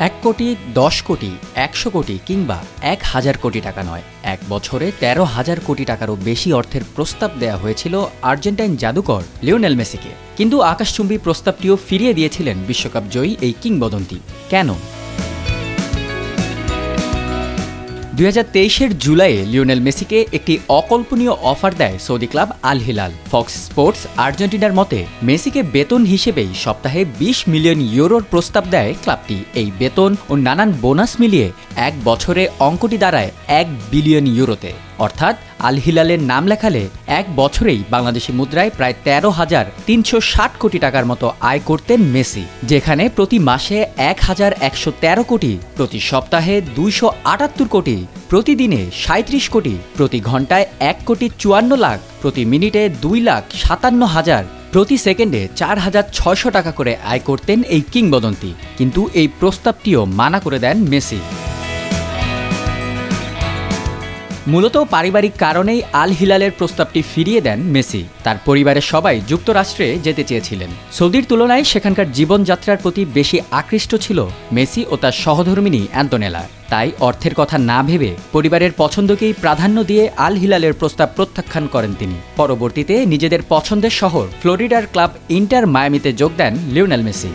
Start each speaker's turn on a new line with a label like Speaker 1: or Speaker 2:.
Speaker 1: এক কোটি, দশ কোটি, একশো কোটি কিংবা এক হাজার কোটি টাকা নয়। এক বছরে তেরো হাজার কোটি টাকারও বেশি অর্থের প্রস্তাব দেওয়া হয়েছিল আর্জেন্টাইন জাদুকর লিওনেল মেসিকে। কিন্তু আকাশচুম্বী প্রস্তাবটিও ফিরিয়ে দিয়েছিলেন বিশ্বকাপ জয়ী এই কিংবদন্তি। কেন? দুই হাজার জুলাইয়ে লিওনেল মেসিকে একটি অকল্পনীয় অফার দেয় Saudi club Al Hilal. Fox Sports আর্জেন্টিনার মতে, মেসিকে বেতন হিসেবেই সপ্তাহে বিশ মিলিয়ন ইউরোর প্রস্তাব দেয় ক্লাবটি। এই বেতন ও নানান বোনাস মিলিয়ে এক বছরে অঙ্কটি দাঁড়ায় এক বিলিয়ন ইউরোতে। অর্থাৎ আল হিলালের নাম লেখালে এক বছরেই বাংলাদেশি মুদ্রায় প্রায় তেরো হাজার তিনশো ষাট কোটি টাকার মতো আয় করতেন মেসি, যেখানে প্রতি মাসে এক হাজার একশো তেরো কোটি, প্রতি সপ্তাহে দুইশো আটাত্তর কোটি। প্রতিদিনে সাঁত্রিশ কোটি, প্রতি ঘন্টায় এক কোটি চুয়ান্ন লাখ, প্রতি মিনিটে দুই লাখ সাতান্ন হাজার, প্রতি সেকেন্ডে চার হাজার ছয়শো টাকা করে আয় করতেন এই কিংবদন্তি। কিন্তু এই প্রস্তাবটিও মানা করে দেন মেসি। মূলত পারিবারিক কারণেই আল হিলালের প্রস্তাবটি ফিরিয়ে দেন মেসি। তার পরিবারের সবাই যুক্তরাষ্ট্রে যেতে চেয়েছিলেন। সৌদির তুলনায় সেখানকার জীবনযাত্রার প্রতি বেশি আকৃষ্ট ছিল মেসি ও তার সহধর্মিনী অ্যান্তোনেলা তাই অর্থের কথা না ভেবে পরিবারের পছন্দকেই প্রাধান্য দিয়ে আল হিলালের প্রস্তাব প্রত্যাখ্যান করেন তিনি। পরবর্তীতে নিজেদের পছন্দের শহর ফ্লোরিডার ক্লাব ইন্টার মায়ামিতে যোগ দেন লিওনেল মেসি।